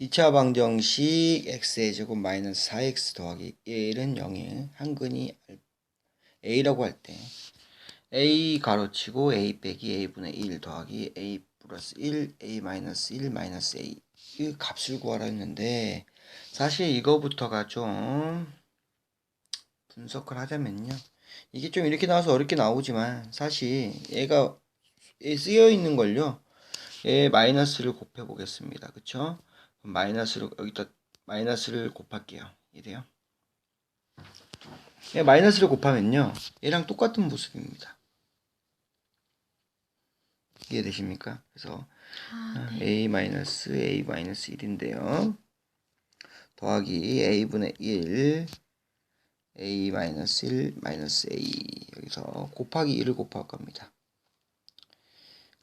2차 방정식 x의 제곱 마이너스 4x 더하기 1은 0에 한근이 a라고 할 때 a 가로치고 a 빼기 a분의 1 더하기 a 플러스 1 a 마이너스 1 마이너스 a. 이 값을 구하라 했는데 사실 이거부터가 좀 분석을 하자면요. 이게 좀 이렇게 나와서 어렵게 나오지만 사실 얘가 쓰여 있는 걸요. 얘 마이너스를 곱해 보겠습니다. 그쵸 마이너스를 여기다 마이너스를 곱할게요. 이래요. 예, 마이너스를 곱하면요. 얘랑 똑같은 모습입니다. 이해되십니까? 그래서 아, 네. a 마이너스 a 마이너스 1인데요. 더하기 a분의 1 a 마이너스 1 마이너스 a 여기서 곱하기 1을 곱할 겁니다.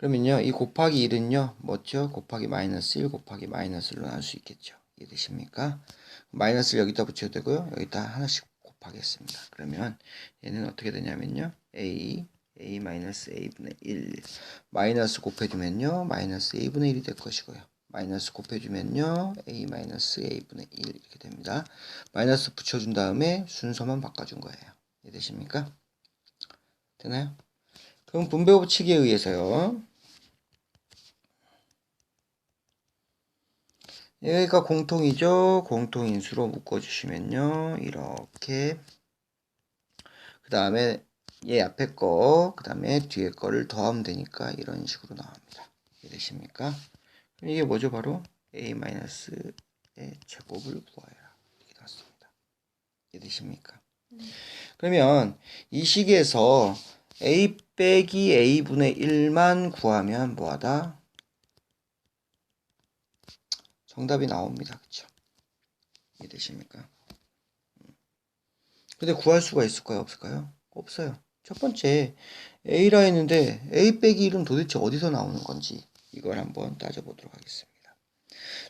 그러면요, 이 곱하기 1은요, 뭐죠? 곱하기 마이너스 1 곱하기 마이너스로 나올 수 있겠죠. 이해되십니까? 마이너스를 여기다 붙여도 되고요. 여기다 하나씩 곱하겠습니다. 그러면 얘는 어떻게 되냐면요. a, a 마이너스 a분의 1 마이너스 곱해주면요. 마이너스 a분의 1이 될 것이고요. 마이너스 곱해주면요. a 마이너스 a분의 1 이렇게 됩니다. 마이너스 붙여준 다음에 순서만 바꿔준 거예요. 이해되십니까? 되나요? 그럼 분배 법칙에 의해서요. 얘가 공통이죠. 공통인수로 묶어주시면요. 이렇게 그 다음에 얘 앞에 거, 그 다음에 뒤에 거를 더하면 되니까 이런 식으로 나옵니다. 이해되십니까? 이게 뭐죠? 바로 a-의 제곱을 구하여라. 이렇게 나왔습니다. 이해되십니까? 네. 그러면 이 식에서 a 빼기 a분의 1만 구하면 뭐하다? 정답이 나옵니다. 그쵸? 이해되십니까? 음. 근데 구할 수가 있을까요? 없을까요? 없어요. 첫 번째 A라 했는데 A 빼기 1은 도대체 어디서 나오는 건지 이걸 한번 따져보도록 하겠습니다.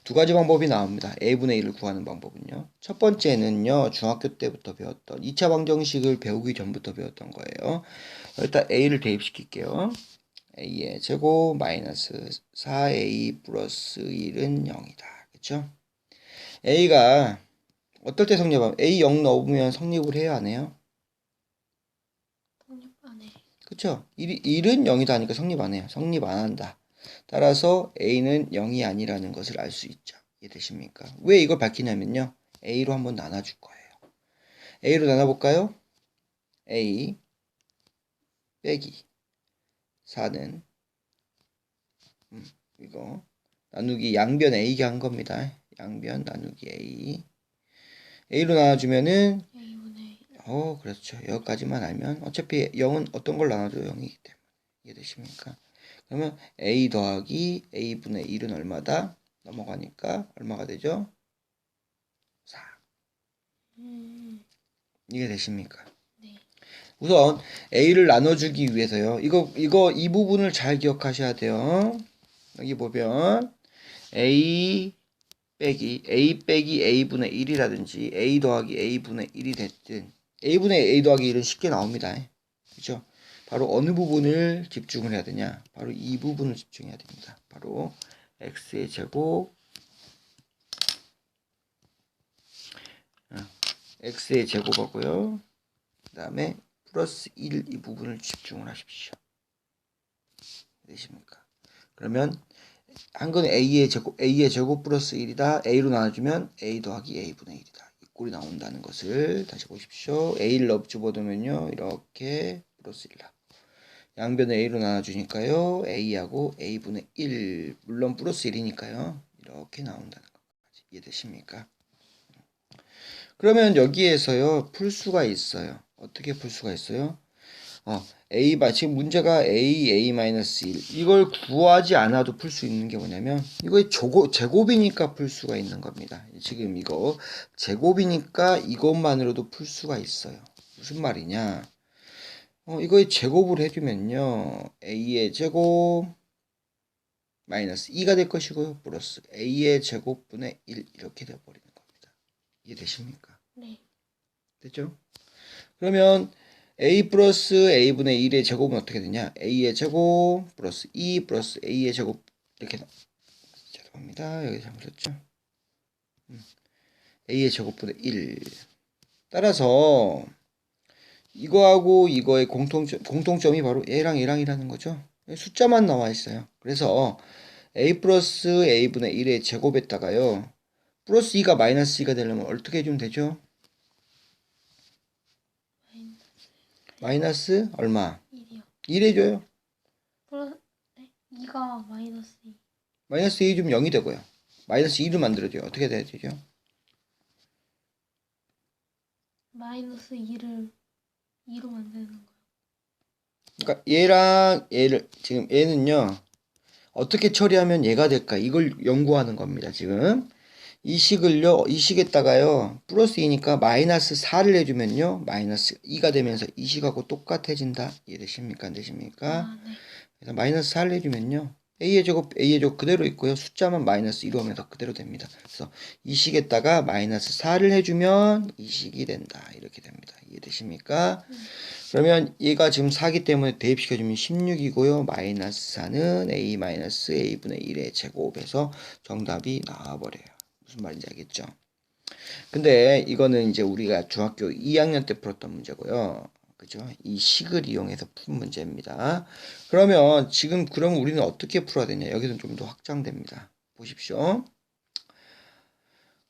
두 가지 방법이 나옵니다. A분의 1을 구하는 방법은요. 첫 번째는요. 중학교 때부터 배웠던 2차 방정식을 배우기 전부터 배웠던 거예요. 일단 A를 대입시킬게요. A의 제곱 마이너스 4A 플러스 1은 0이다. 그쵸? A가 어떨 때 성립하면 A 0 넣으면 성립을 해야 안 해요? 성립 안 해. 그쵸? 1, 1은 0이다 하니까 성립 안 해요. 성립 안 한다. 따라서 A는 0이 아니라는 것을 알 수 있죠. 이해되십니까? 왜 이걸 밝히냐면요. A로 한번 나눠줄 거예요. A로 나눠볼까요? A 빼기 4는 음, 이거 나누기 양변 A가 한 겁니다. 양변 나누기 A A로 나눠주면은 A분의 어 그렇죠. 여기까지만 알면 어차피 0은 어떤 걸 나눠도 0이기 때문에 이해되십니까? 그러면 A 더하기 A분의 1은 얼마다? 넘어가니까 얼마가 되죠? 4 음, 이게 되십니까? 네. 우선 A를 나눠주기 위해서요. 이거 이거 이 부분을 잘 기억하셔야 돼요. 여기 보면 A 빼기 A 빼기 A분의 1이라든지 A 더하기 A분의 1이 됐든 A분의 A 더하기 1은 쉽게 나옵니다. 그죠? 바로 어느 부분을 집중을 해야 되냐? 바로 이 부분을 집중해야 됩니다. 바로 x의 제곱 어, x의 제곱하고요. 그 다음에 플러스 1 이 부분을 집중을 하십시오. 되십니까? 그러면 한 건 a의 제곱 a의 제곱 플러스 1이다. a로 나눠주면 a 더하기 a분의 1이다. 이 꼴이 나온다는 것을 다시 보십시오. a를 넣어 집어두면요. 이렇게 플러스 1다. 양변을 a로 나눠주니까요. a하고 a분의 1 물론 플러스 1이니까요. 이렇게 나온다는 것까지 이해되십니까? 그러면 여기에서요. 풀 수가 있어요. 어떻게 풀 수가 있어요? 어, a 바 지금 문제가 a a-1 이걸 구하지 않아도 풀 수 있는 게 뭐냐면 이거 제곱, 제곱이니까 풀 수가 있는 겁니다. 지금 이거 제곱이니까 이것만으로도 풀 수가 있어요. 무슨 말이냐? 어, 이거의 제곱을 해주면요. a의 제곱 마이너스 2가 될 것이고요. 플러스 a의 제곱분의 1 이렇게 되어버리는 겁니다. 이해되십니까? 네. 됐죠? 그러면 a 플러스 a분의 1의 제곱은 어떻게 되냐? a의 제곱 플러스 2 플러스 a의 제곱 이렇게 나- 죄송합니다. 여기 잘못했죠? 음. a의 제곱분의 1. 따라서 이거하고 이거의 공통점, 공통점이 바로 얘랑 얘랑 이라는 거죠. 숫자만 나와 있어요. 그래서 a 플러스 a분의 1의 제곱에다가요. 플러스 2가 마이너스 2가 되려면 어떻게 해주면 되죠? 마이너스 얼마? 1이요. 1 해줘요. 플러스 네? 2가 마이너스 2. 마이너스 2 주면 0이 되고요. 마이너스 2를 만들어줘요. 어떻게 돼야 되죠? 마이너스 2를 2로 만드는 거예요. 그러니까 얘랑 얘를 지금 얘는요. 어떻게 처리하면 얘가 될까? 이걸 연구하는 겁니다. 지금 이 식을요. 이 식에다가요. 플러스 2니까 마이너스 4를 해주면요. 마이너스 2가 되면서 이 식하고 똑같아진다. 이해되십니까? 안 되십니까? 아, 네. 그래서 마이너스 4를 해주면요. a의 제곱, a의 제곱 그대로 있고요. 숫자만 마이너스 2로 하면서 그대로 됩니다. 그래서 이 식에다가 마이너스 4를 해주면 이 식이 된다. 이렇게 됩니다. 이해되십니까? 그러면 얘가 지금 4기 때문에 대입시켜주면 16이고요. 마이너스 4는 a 마이너스 a분의 1의 제곱에서 정답이 나와버려요. 무슨 말인지 알겠죠? 근데 이거는 이제 우리가 중학교 2학년 때 풀었던 문제고요. 그죠? 이 식을 이용해서 푼 문제입니다. 그러면 지금 그럼 우리는 어떻게 풀어야 되냐? 여기서 좀더 확장됩니다. 보십시오.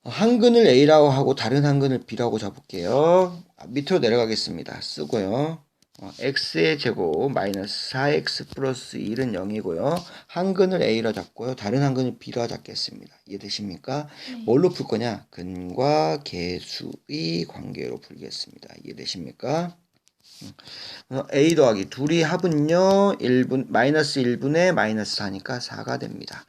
한 근을 A라고 하고 다른 한 근을 B라고 잡을게요. 아, 밑으로 내려가겠습니다. 쓰고요. 어, x의 제곱 마이너스 4x 플러스 1은 0이고요. 한 근을 A로 잡고요. 다른 한 근을 B로 잡겠습니다. 이해되십니까? 네. 뭘로 풀 거냐? 근과 계수의 관계로 풀겠습니다. 이해되십니까? 음. 그래서 A 더하기 둘이 합은요 1분 마이너스 1분의 마이너스 4니까 4가 됩니다.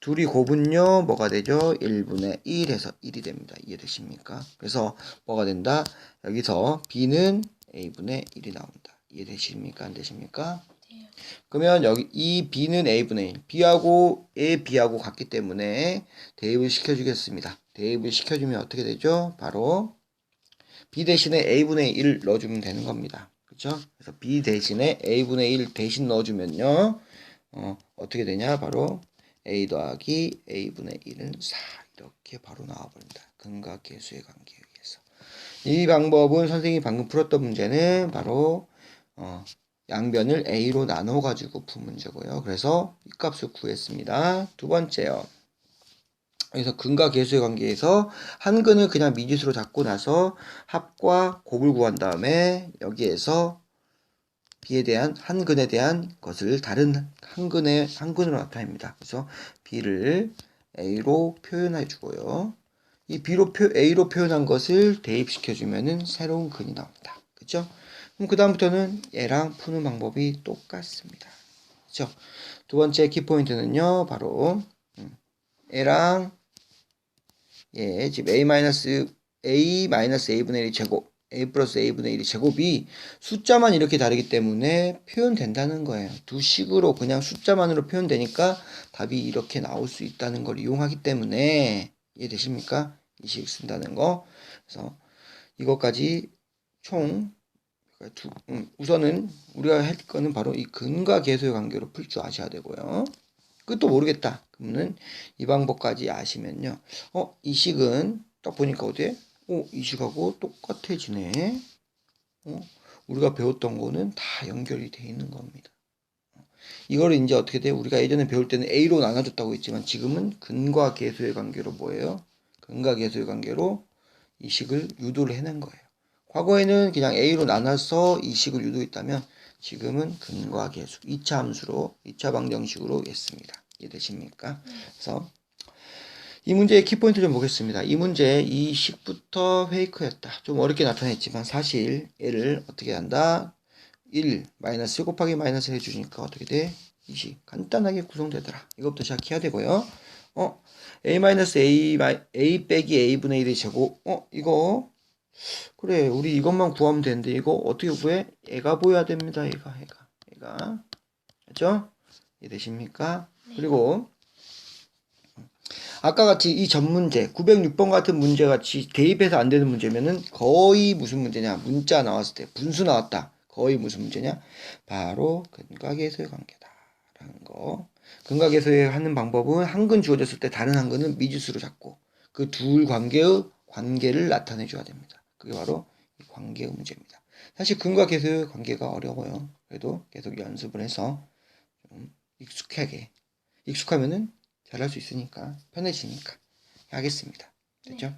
둘이 곱은요 뭐가 되죠? 1분의 1에서 1이 됩니다. 이해되십니까? 그래서 뭐가 된다? 여기서 B는 A분의 1이 나온다. 이해되십니까? 안 되십니까? 돼요. 그러면 여기 이 B는 A분의 1, B하고 A, B하고 같기 때문에 대입을 시켜주겠습니다. 대입을 시켜주면 어떻게 되죠? 바로 B 대신에 A분의 1 넣어주면 되는 겁니다. 그렇죠? 그래서 B 대신에 A분의 1 대신 넣어주면요. 어, 어떻게 되냐? 바로 A 더하기 A분의 1은 4 이렇게 바로 나와버립니다. 근과 계수의 의해서. 이 방법은 선생님이 방금 풀었던 문제는 바로 어, 양변을 A로 나눠 가지고 푼 문제고요. 그래서 이 값을 구했습니다. 두 번째요. 그래서 근과 계수의 관계에서 한 근을 그냥 미지수로 잡고 나서 합과 곱을 구한 다음에 여기에서 b에 대한 한 근에 대한 것을 다른 한 근의 한 근으로 나타냅니다. 그래서 b를 a로 표현해 주고요. 이 b로 표, a로 표현한 것을 대입시켜 주면은 새로운 근이 나옵니다. 그렇죠? 그럼 그 다음부터는 얘랑 푸는 방법이 똑같습니다. 그렇죠? 두 번째 키포인트는요. 바로 음, 얘랑 예, 지금 a 마이너스 a 마이너스 a분의 1이 제곱, a 플러스 a분의 1이 제곱이 숫자만 이렇게 다르기 때문에 표현된다는 거예요. 두 식으로 그냥 숫자만으로 표현되니까 답이 이렇게 나올 수 있다는 걸 이용하기 때문에 이해되십니까? 이식 쓴다는 거. 그래서 이것까지 총 두, 음, 우선은 우리가 할 거는 바로 이 근과 계수의 관계로 풀 줄 아셔야 되고요. 그것도 모르겠다. 그러면은 이 방법까지 아시면요. 어, 이 식은 딱 보니까 어때? 어, 이 식하고 똑같아지네. 어, 우리가 배웠던 거는 다 연결이 돼 있는 겁니다. 이거를 이제 어떻게 돼? 우리가 예전에 배울 때는 A로 나눠줬다고 했지만 지금은 근과 계수의 관계로 뭐예요? 근과 계수의 관계로 이 식을 유도를 해낸 거예요. 과거에는 그냥 A로 나눠서 이 식을 유도했다면 지금은 근과 계수 2차 함수로 2차 방정식으로 했습니다. 이해되십니까? 그래서 이 문제의 키포인트 좀 보겠습니다. 이 문제 이 식부터 페이크였다. 좀 어렵게 나타냈지만 사실 얘를 어떻게 한다? 1 마이너스 1 곱하기 마이너스 해주니까 어떻게 돼? 이식 간단하게 구성되더라. 이것부터 시작해야 되고요. 어 a 마이너스 a a 빼기 a분의 1의 제곱. 어 이거 그래 우리 이것만 구하면 되는데 이거 어떻게 구해? 얘가 보여야 됩니다. 얘가 얘가 얘가 그죠? 이해되십니까? 그리고 아까 같이 이 전 문제 906번 같은 문제 같이 대입해서 안 되는 문제면은 거의 무슨 문제냐 문자 나왔을 때 분수 나왔다 거의 무슨 문제냐 바로 근각에서의 관계다라는 거 근각에서의 하는 방법은 한 근 주어졌을 때 다른 한 근은 미지수로 잡고 그 둘 관계의 관계를 나타내 줘야 됩니다. 그게 바로 이 관계의 문제입니다. 사실 계수의 관계가 어려워요. 그래도 계속 연습을 해서 좀 익숙하게 익숙하면은 잘할 수 있으니까 편해지니까 하겠습니다. 됐죠?